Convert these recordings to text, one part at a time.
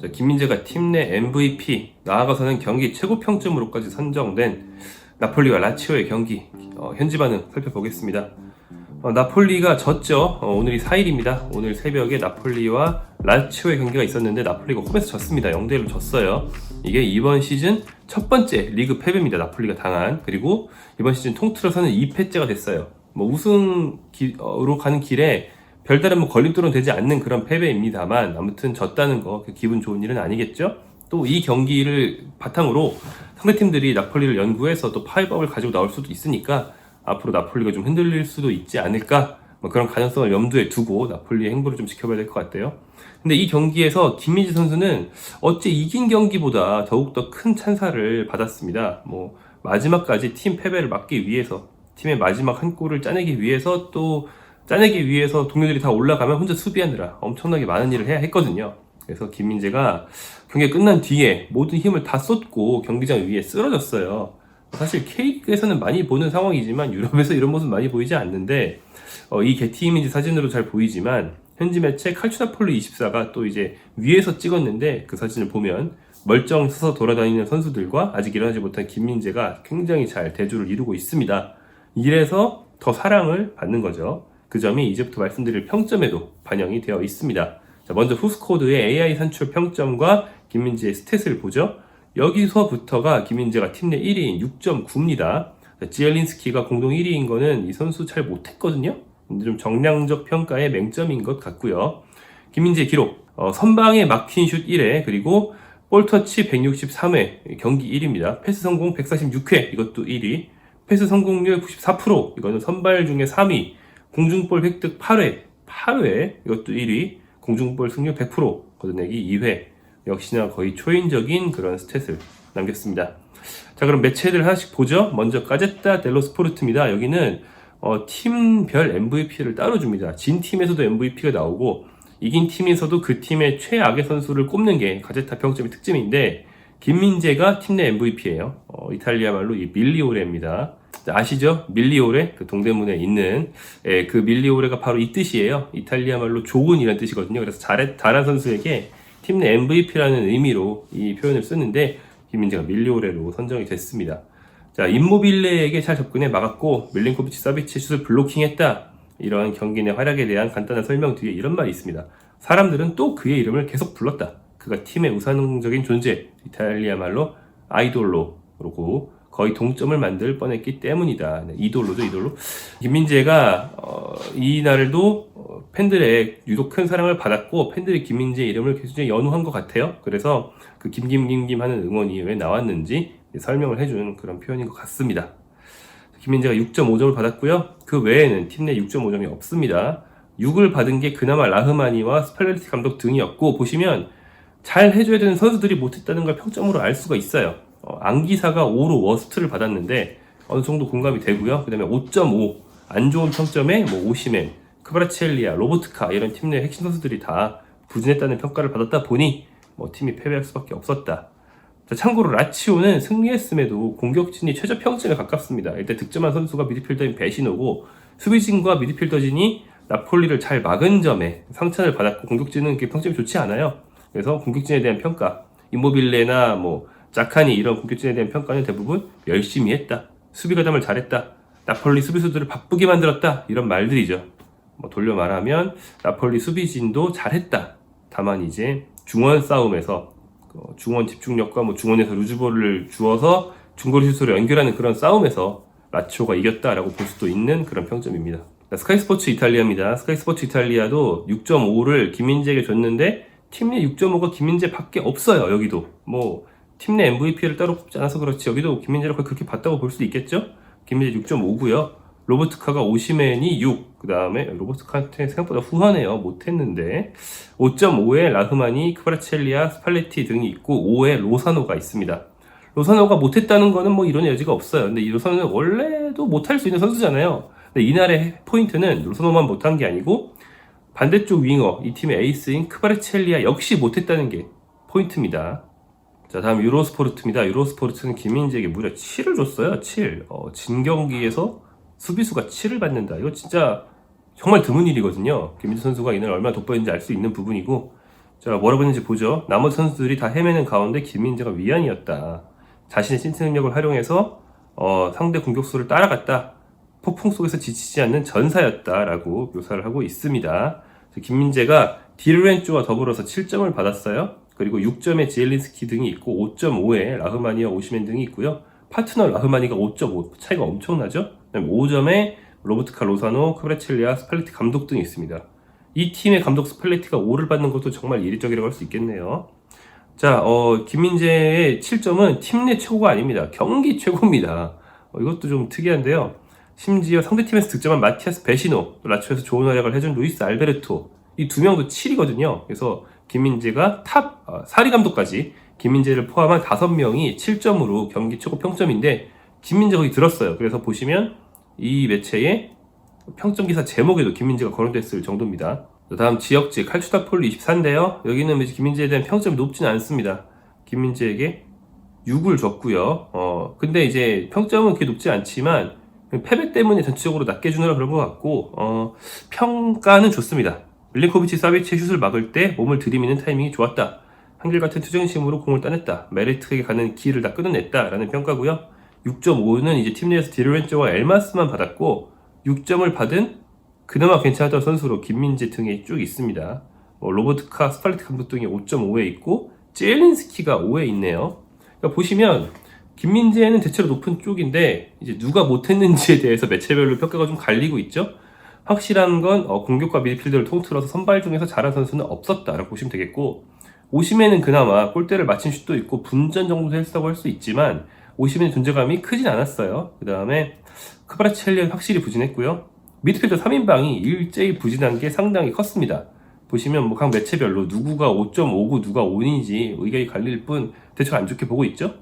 자, 김민재가 팀 내 MVP, 나아가서는 경기 최고 평점으로까지 선정된 나폴리와 라치오의 경기 어, 현지 반응 살펴보겠습니다. 어, 나폴리가 졌죠. 어, 오늘이 4일입니다. 오늘 새벽에 나폴리와 라치오의 경기가 있었는데 나폴리가 홈에서 졌습니다. 0대1로 졌어요. 이게 이번 시즌 첫 번째 리그 패배입니다. 나폴리가 당한. 그리고 이번 시즌 통틀어서는 2패째가 됐어요. 뭐 우승으로 가는 길에 별다른 뭐 걸림돌은 되지 않는 그런 패배입니다만 아무튼 졌다는 거그 기분 좋은 일은 아니겠죠? 또 이 경기를 바탕으로 상대팀들이 나폴리를 연구해서 또 파이브업을 가지고 나올 수도 있으니까 앞으로 나폴리가 좀 흔들릴 수도 있지 않을까 뭐 그런 가능성을 염두에 두고 나폴리의 행보를 좀 지켜봐야 될 것 같아요. 근데 이 경기에서 김민지 선수는 어째 이긴 경기보다 더욱더 큰 찬사를 받았습니다. 뭐 마지막까지 팀 패배를 막기 위해서 팀의 마지막 한 골을 짜내기 위해서 또 짜내기 위해서 동료들이 다 올라가면 혼자 수비하느라 엄청나게 많은 일을 해야 했거든요. 그래서 김민재가 경기 끝난 뒤에 모든 힘을 다 쏟고 경기장 위에 쓰러졌어요. 사실 K리그에서는 많이 보는 상황이지만 유럽에서 이런 모습 많이 보이지 않는데 어, 이 게티 이미지 사진으로 잘 보이지만 현지 매체 칼추나폴리 24가 또 이제 위에서 찍었는데 그 사진을 보면 멀쩡 서서 돌아다니는 선수들과 아직 일어나지 못한 김민재가 굉장히 잘 대조를 이루고 있습니다. 이래서 더 사랑을 받는 거죠. 그 점이 이제부터 말씀드릴 평점에도 반영이 되어 있습니다. 자, 먼저 후스코드의 AI 산출 평점과 김민재의 스탯을 보죠. 여기서부터가 김민재가 팀 내 1위인 6.9입니다. 지엘린스키가 공동 1위인 거는 이 선수 잘 못했거든요. 근데 좀 정량적 평가의 맹점인 것 같고요. 김민재 기록 어, 선방에 막힌 슛 1회 그리고 볼터치 163회 경기 1위입니다. 패스 성공 146회 이것도 1위. 패스 성공률 94% 이거는 선발 중에 3위. 공중볼 획득 8회 8회 이것도 1위. 공중볼 승률 100% 걷어내기 2회. 역시나 거의 초인적인 그런 스탯을 남겼습니다. 자 그럼 매체들 하나씩 보죠. 먼저 까제타 델로 스포르트입니다. 여기는 어, 팀별 MVP를 따로 줍니다. 진 팀에서도 MVP가 나오고 이긴 팀에서도 그 팀의 최악의 선수를 꼽는 게 가제타 평점의 특징인데 김민재가 팀 내 MVP예요. 어, 이탈리아 말로 이 밀리오레입니다. 아시죠? 밀리오레 그 동대문에 있는 예, 그 밀리오레가 바로 이 뜻이에요. 이탈리아 말로 좋은 이란 뜻이거든요. 그래서 잘해, 잘한 선수에게 팀 내 MVP라는 의미로 이 표현을 쓰는데 김민재가 밀리오레로 선정이 됐습니다. 자, 임모빌레에게 잘 접근해 막았고 밀린코비치 서비치 슛을 블로킹했다. 이러한 경기 내 활약에 대한 간단한 설명 뒤에 이런 말이 있습니다. 사람들은 또 그의 이름을 계속 불렀다. 그가 팀의 우상적인 존재, 이탈리아 말로 아이돌로고 거의 동점을 만들 뻔했기 때문이다. 네, 이돌로죠, 이돌로. 김민재가 어, 이날도 어, 팬들의 유독 큰 사랑을 받았고 팬들이 김민재 이름을 계속 연호한 것 같아요. 그래서 그 김김김김 하는 응원이 왜 나왔는지 설명을 해준 그런 표현인 것 같습니다. 김민재가 6.5점을 받았고요. 그 외에는 팀 내 6.5점이 없습니다. 6을 받은 게 그나마 라흐마니와 스팔레티 감독 등이었고 보시면 잘 해줘야 되는 선수들이 못했다는 걸 평점으로 알 수가 있어요. 어, 안기사가 5로 워스트를 받았는데 어느 정도 공감이 되고요. 그 다음에 5.5 안 좋은 평점에 뭐 오시멘, 크바라첼리아, 로보트카 이런 팀 내 핵심 선수들이 다 부진했다는 평가를 받았다 보니 뭐 팀이 패배할 수밖에 없었다. 자, 참고로 라치오는 승리했음에도 공격진이 최저 평점에 가깝습니다. 일단 득점한 선수가 미드필더인 베시노고 수비진과 미드필더진이 나폴리를 잘 막은 점에 상처를 받았고 공격진은 그 평점이 좋지 않아요. 그래서 공격진에 대한 평가, 이모빌레나 뭐 자카니 이런 공격진에 대한 평가는 대부분 열심히 했다. 수비 가담을 잘했다. 나폴리 수비수들을 바쁘게 만들었다. 이런 말들이죠. 뭐 돌려 말하면 나폴리 수비진도 잘했다. 다만 이제 중원 싸움에서 어, 중원 집중력과 뭐 중원에서 루즈볼을 주어서 중거리 슛으로 연결하는 그런 싸움에서 라치오가 이겼다라고 볼 수도 있는 그런 평점입니다. 자, 스카이 스포츠 이탈리아입니다. 스카이 스포츠 이탈리아도 6.5를 김민재에게 줬는데 팀 내 6.5가 김민재 밖에 없어요. 여기도 뭐 팀 내 MVP를 따로 뽑지 않아서 그렇지 여기도 김민재를 거의 그렇게 봤다고 볼 수 있겠죠? 김민재 6.5고요. 로버트카가 오시멘이 6, 그 다음에 로버트카한테 생각보다 후하네요. 못했는데 5.5에 라흐마니, 크바라첼리아, 스팔레티 등이 있고 5에 로사노가 있습니다. 로사노가 못했다는 거는 뭐 이런 여지가 없어요. 근데 이 로사노는 원래도 못할 수 있는 선수잖아요. 근데 이날의 포인트는 로사노만 못한 게 아니고 반대쪽 윙어, 이 팀의 에이스인 크바르첼리아 역시 못했다는 게 포인트입니다. 자, 다음 유로스포르트입니다. 유로스포르트는 김민재에게 무려 7을 줬어요. 7. 어, 진 경기에서 수비수가 7을 받는다. 이거 진짜 정말 드문 일이거든요. 김민재 선수가 이날 얼마나 돋보였는지 알 수 있는 부분이고 자, 뭐라고 했는지 보죠. 나머지 선수들이 다 헤매는 가운데 김민재가 위안이었다. 자신의 신체 능력을 활용해서 어, 상대 공격수를 따라갔다. 폭풍 속에서 지치지 않는 전사였다라고 묘사를 하고 있습니다. 김민재가 디르렌조와 더불어서 7점을 받았어요. 그리고 6점의 지엘린스키 등이 있고 5.5에 라흐마니와 오시멘 등이 있고요. 파트너 라흐마니가 5.5 차이가 엄청나죠? 그다음에 5점에 로버트카 로사노, 크브레첼리아, 스팔레티 감독 등이 있습니다. 이 팀의 감독 스팔레티가 5를 받는 것도 정말 이례적이라고 할 수 있겠네요. 자, 어, 김민재의 7점은 팀 내 최고가 아닙니다. 경기 최고입니다. 어, 이것도 좀 특이한데요. 심지어 상대팀에서 득점한 마티아스 베시노, 또 라치오에서 좋은 활약을 해준 루이스 알베르토, 이 두 명도 7이거든요. 그래서 김민재가 탑, 어, 사리 감독까지 김민재를 포함한 5명이 7점으로 경기 최고 평점인데, 김민재 거기 들었어요. 그래서 보시면 이 매체에 평점 기사 제목에도 김민재가 거론됐을 정도입니다. 다음 지역지 칼추다폴리 24인데요. 여기는 김민재에 대한 평점이 높지는 않습니다. 김민재에게 6을 줬고요. 어, 근데 이제 평점은 그렇게 높지 않지만 패배 때문에 전체적으로 낮게 주느라 그런 것 같고 어, 평가는 좋습니다. 밀린코비치 사비치의 슛을 막을 때 몸을 들이미는 타이밍이 좋았다. 한결같은 투정심으로 공을 따냈다. 메리트에게 가는 기회를 다 끊어냈다 라는 평가고요. 6.5는 이제 팀 내에서 디르렌조와 엘마스만 받았고 6점을 받은 그나마 괜찮았던 선수로 김민재 등에 쭉 있습니다. 뭐 로버트카 스팔레트 감독 등이 5.5에 있고 젤린스키가 5에 있네요. 그러니까 보시면 김민재는 대체로 높은 쪽인데 이제 누가 못했는지에 대해서 매체별로 평가가 좀 갈리고 있죠. 확실한 건 어, 공격과 미드필더를 통틀어서 선발 중에서 잘한 선수는 없었다라고 보시면 되겠고 오심에는 그나마 골대를 맞힌 슛도 있고 분전 정도 했다고 할 수 있지만 오심의 존재감이 크진 않았어요. 그 다음에 크바라첼리는 확실히 부진했고요. 미드필더 3인방이 일제히 부진한 게 상당히 컸습니다. 보시면 뭐 각 매체별로 누구가 5.5고 누가 5인지 의견이 갈릴 뿐 대충 안 좋게 보고 있죠.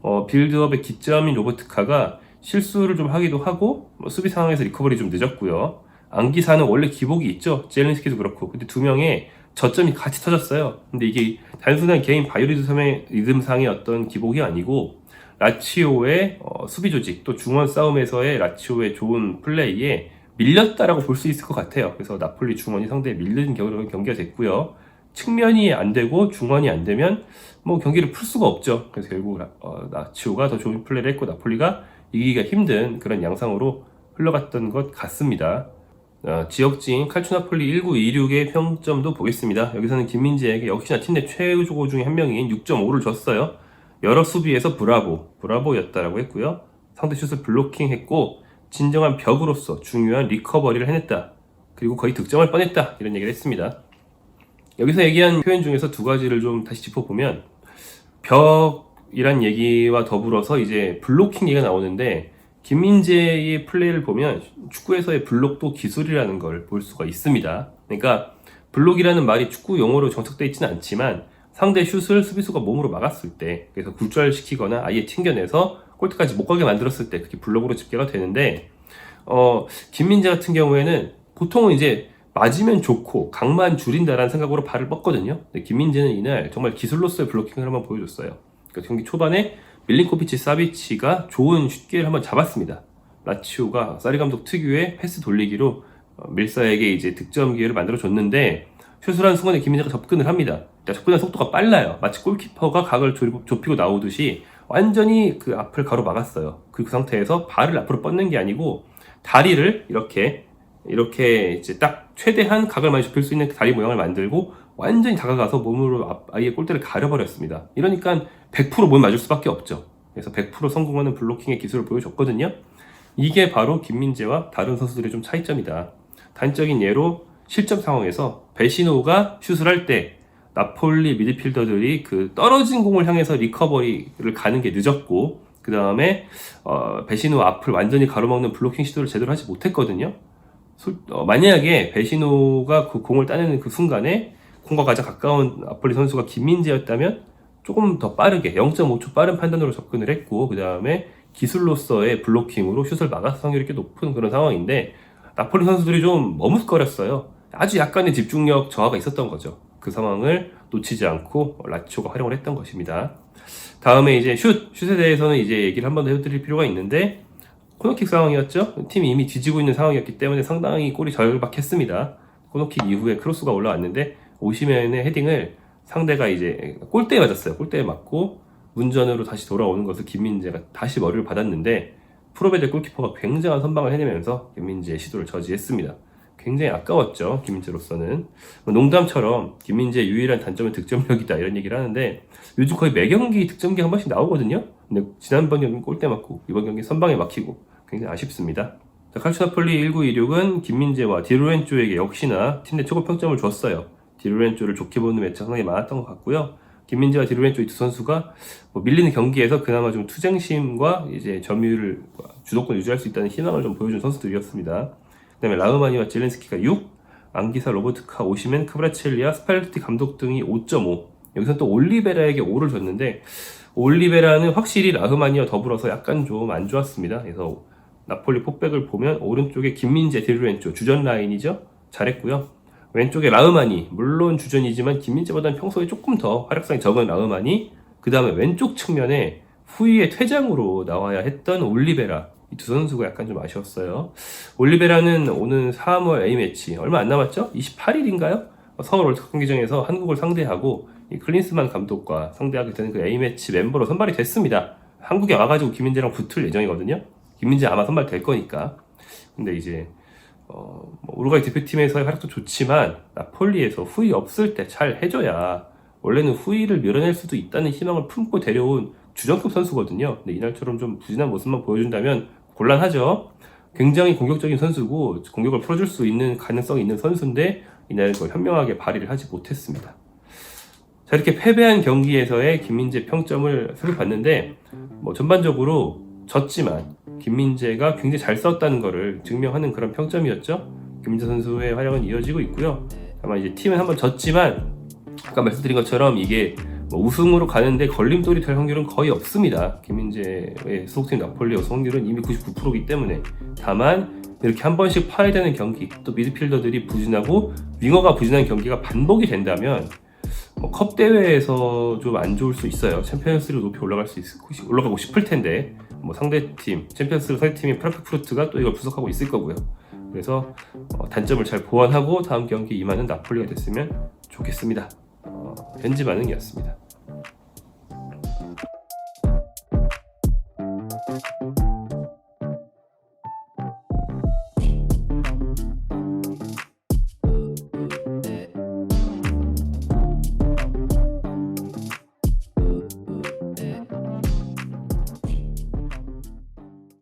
어, 빌드업의 기점인 로버트 카가 실수를 좀 하기도 하고 뭐 수비 상황에서 리커버리 좀 늦었고요. 안기사는 원래 기복이 있죠. 젤린스키도 그렇고. 근데 두 명의 저점이 같이 터졌어요. 근데 이게 단순한 개인 바이오리즘상의 리듬상의 어떤 기복이 아니고 라치오의 어, 수비 조직 또 중원 싸움에서의 라치오의 좋은 플레이에 밀렸다라고 볼 수 있을 것 같아요. 그래서 나폴리 중원이 상대에 밀린 경기가 됐고요. 측면이 안 되고 중원이 안 되면 뭐 경기를 풀 수가 없죠. 그래서 결국 라, 어, 나치오가 더 좋은 플레이를 했고 나폴리가 이기기가 힘든 그런 양상으로 흘러갔던 것 같습니다. 어, 지역진 칼추나폴리 1926의 평점도 보겠습니다. 여기서는 김민재에게 역시나 팀 내 최고 중에 한 명인 6.5를 줬어요. 여러 수비에서 브라보, 브라보였다라고 했고요. 상대 슛을 블로킹했고 진정한 벽으로서 중요한 리커버리를 해냈다. 그리고 거의 득점할 뻔했다. 이런 얘기를 했습니다. 여기서 얘기한 표현 중에서 두 가지를 좀 다시 짚어보면 벽이란 얘기와 더불어서 이제 블로킹 얘기가 나오는데 김민재의 플레이를 보면 축구에서의 블록도 기술이라는 걸 볼 수가 있습니다. 그러니까 블록이라는 말이 축구 용어로 정착되어 있지는 않지만 상대 슛을 수비수가 몸으로 막았을 때 그래서 굴절시키거나 아예 튕겨내서 골대까지 못 가게 만들었을 때 그게 블록으로 집계가 되는데 어 김민재 같은 경우에는 보통은 이제 맞으면 좋고 강만 줄인다라는 생각으로 발을 뻗거든요. 근데 김민재는 이날 정말 기술로서의 블로킹을 한번 보여줬어요. 그러니까 경기 초반에 밀린코비치 사비치가 좋은 슛기를 한번 잡았습니다. 라치오가 사리 감독 특유의 패스 돌리기로 어, 밀사에게 이제 득점 기회를 만들어 줬는데 슛을 한 순간에 김민재가 접근을 합니다. 접근한 속도가 빨라요. 마치 골키퍼가 각을 좁히고 나오듯이 완전히 그 앞을 가로 막았어요. 그, 그 상태에서 발을 앞으로 뻗는 게 아니고 다리를 이렇게 이렇게 이제 딱 최대한 각을 많이 좁힐 수 있는 다리 모양을 만들고 완전히 다가가서 몸으로 아예 골대를 가려버렸습니다. 이러니까 100% 몸에 맞을 수밖에 없죠. 그래서 100% 성공하는 블로킹의 기술을 보여줬거든요. 이게 바로 김민재와 다른 선수들의 좀 차이점이다. 단적인 예로 실점 상황에서 베시노가 슛을 할 때 나폴리 미드필더들이 그 떨어진 공을 향해서 리커버리를 가는 게 늦었고 그 다음에 어, 베시노 앞을 완전히 가로막는 블로킹 시도를 제대로 하지 못했거든요. 소, 어, 만약에 베시노가 그 공을 따내는 그 순간에 공과 가장 가까운 나폴리 선수가 김민재였다면 조금 더 빠르게 0.5초 빠른 판단으로 접근을 했고 그 다음에 기술로서의 블로킹으로 슛을 막았을 확률이 꽤 높은 그런 상황인데 나폴리 선수들이 좀 머뭇거렸어요. 아주 약간의 집중력 저하가 있었던 거죠. 그 상황을 놓치지 않고 라치오가 활용을 했던 것입니다. 다음에 이제 슛, 슛에 대해서는 이제 얘기를 한 번 더 해드릴 필요가 있는데 코너킥 상황이었죠. 팀이 이미 뒤지고 있는 상황이었기 때문에 상당히 골이 절박했습니다. 코너킥 이후에 크로스가 올라왔는데 오시면의 헤딩을 상대가 이제 골대에 맞았어요. 골대에 맞고 문전으로 다시 돌아오는 것을 김민재가 다시 머리를 받았는데 프로베드 골키퍼가 굉장한 선방을 해내면서 김민재의 시도를 저지했습니다. 굉장히 아까웠죠. 김민재로서는 뭐 농담처럼 김민재의 유일한 단점은 득점력이다 이런 얘기를 하는데 요즘 거의 매 경기 득점기 한 번씩 나오거든요. 근데 지난번 경기 골대 맞고 이번 경기 선방에 막히고 굉장히 아쉽습니다. 자, 칼추나폴리 1926은 김민재와 디로렌조에게 역시나 팀 내 최고 평점을 줬어요. 디로렌조를 좋게 보는 매치가 상당히 많았던 것 같고요. 김민재와 디로렌조 이 두 선수가 뭐 밀리는 경기에서 그나마 좀 투쟁심과 이제 점유율을 주도권 유지할 수 있다는 희망을 좀 보여준 선수들이었습니다. 그다음에 라흐마니와 젤렌스키가 6, 안기사, 로버트카, 오시멘, 크브라첼리아, 스팔레티 감독 등이 5.5. 여기서 또 올리베라에게 5를 줬는데 올리베라는 확실히 라흐마니와 더불어서 약간 좀 안 좋았습니다. 그래서 나폴리 폭백을 보면 오른쪽에 김민재, 디루렌조 주전 라인이죠. 잘했고요. 왼쪽에 라흐마니 물론 주전이지만 김민재보다는 평소에 조금 더 활약성이 적은 라흐마니 그 다음에 왼쪽 측면에 후위의 퇴장으로 나와야 했던 올리베라 이 두 선수가 약간 좀 아쉬웠어요. 올리베라는 오는 3월 A매치 얼마 안 남았죠? 28일인가요? 서울 월드컵 경기장에서 한국을 상대하고 이 클린스만 감독과 상대하게 되는 그 A매치 멤버로 선발이 됐습니다. 한국에 와가지고 김민재랑 붙을 예정이거든요. 김민재 아마 선발 될 거니까. 근데 이제 어, 뭐 우루과이 대표팀에서의 활약도 좋지만 나폴리에서 후위 없을 때 잘 해줘야 원래는 후위를 밀어낼 수도 있다는 희망을 품고 데려온 주전급 선수거든요. 근데 이날처럼 좀 부진한 모습만 보여준다면 곤란하죠. 굉장히 공격적인 선수고 공격을 풀어줄 수 있는 가능성이 있는 선수인데 이날 그걸 현명하게 발휘를 하지 못했습니다. 자 이렇게 패배한 경기에서의 김민재 평점을 살펴봤는데 뭐 전반적으로 졌지만 김민재가 굉장히 잘 싸웠다는 것을 증명하는 그런 평점이었죠. 김민재 선수의 활약은 이어지고 있고요. 아마 이제 팀은 한번 졌지만 아까 말씀드린 것처럼 이게 뭐 우승으로 가는데 걸림돌이 될 확률은 거의 없습니다. 김민재의 소속팀 나폴리의 우승 확률은 이미 99%이기 때문에 다만 이렇게 한 번씩 파괴되는 경기 또 미드필더들이 부진하고 윙어가 부진한 경기가 반복이 된다면 뭐 컵 대회에서 좀 안 좋을 수 있어요. 챔피언스로 높이 올라갈 수 있, 올라가고 싶을 텐데 뭐 상대 팀 챔피언스 상대 팀인 프랑크푸르트가 또 이걸 분석하고 있을 거고요. 그래서 어, 단점을 잘 보완하고 다음 경기 임하는 나폴리가 됐으면 좋겠습니다. 어, 현지 반응이었습니다.